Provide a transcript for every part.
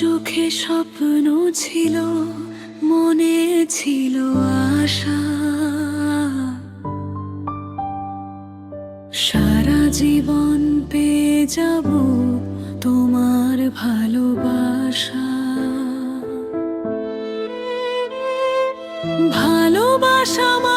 চোখে স্বপ্ন ছিল মনে ছিল আশা। সারা জীবন পেয়ে যাব তোমার ভালোবাসা। ভালোবাসা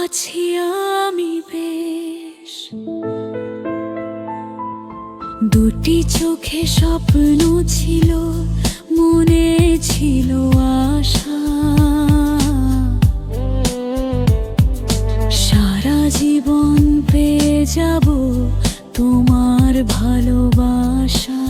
আছি আমি বেশ। দুটি চোখে স্বপ্ন ছিল, মনে ছিল আশা। সারা জীবন পেয়ে যাব তোমার ভালোবাসা।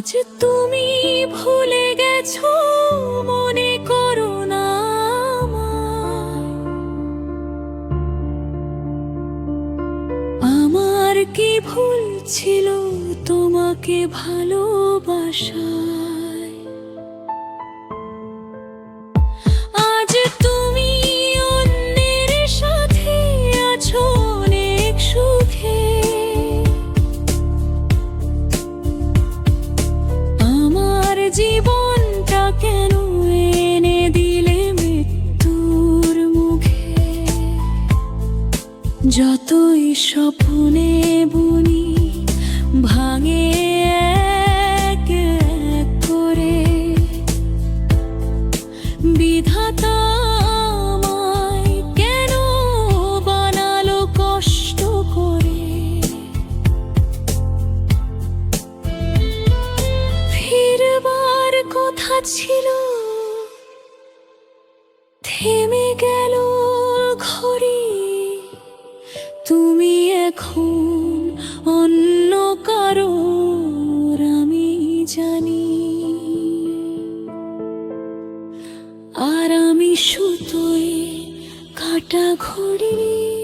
আজ তুমি ভুলে গেছো মনে করো না আমার কি ভুল ছিল তোমাকে ভালোবাসায় জীবনটা কেন এনে দিলে মৃত্যুর মুখে? যতই স্বপ্নে বুনি ভাঙে ছিল। থেমে গেল ঘড়ি। তুমি এখন অন্য কারোর, আমি জানি। আর আমি সুতোয় কাটা ঘড়ি।